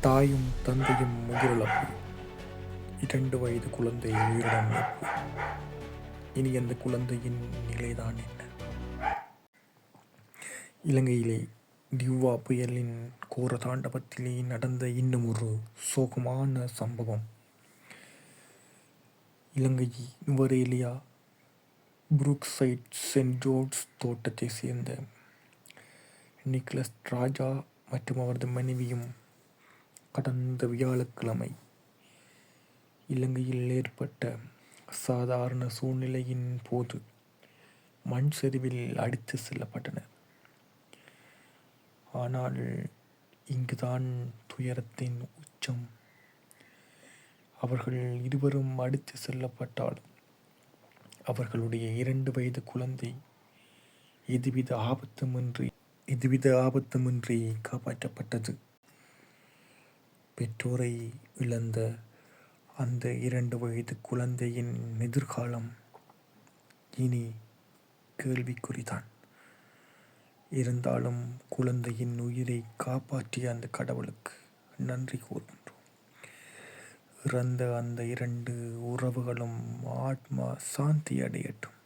தாயும் தந்தையும் உயிரிழப்பு இரண்டு வயது குழந்தை உயிருடன் இனி அந்த குழந்தையின் நிலைதான் என்ன? இலங்கையிலே டிவ்வா புயலின் கோர தாண்டவத்திலே நடந்த இன்னும் ஒரு சோகமான சம்பவம். Ilangai Nuwara Eliya Brookside saint George தோட்டத்தை சேர்ந்த நிக்கலஸ் ராஜா மற்றும் அவரது மனைவியும் கடந்த வியாழக்கிழமை இலங்கையில் ஏற்பட்ட அசாதாரண சூழ்நிலையின் போது மண் சரிவில் அடித்து செல்லப்பட்டனர். ஆனால் இங்குதான் துயரத்தின் உச்சம். அவர்கள் இருவரும் அடித்து செல்லப்பட்டாலும் அவர்களுடைய இரண்டு வயது குழந்தை எதுவித ஆபத்துமின்றி எதுவித ஆபத்துமின்றி காப்பாற்றப்பட்டது? பெற்றோரை இழந்த அந்த இரண்டு வயது குழந்தையின் எதிர்காலம் இனி கேள்விக்குறிதான். இருந்தாலும் குழந்தையின் உயிரை காப்பாற்றிய அந்த கடவுளுக்கு நன்றி கூறுகின்றோம். இறந்த அந்த இரண்டு உறவுகளும் ஆத்மா சாந்தி அடையட்டும்.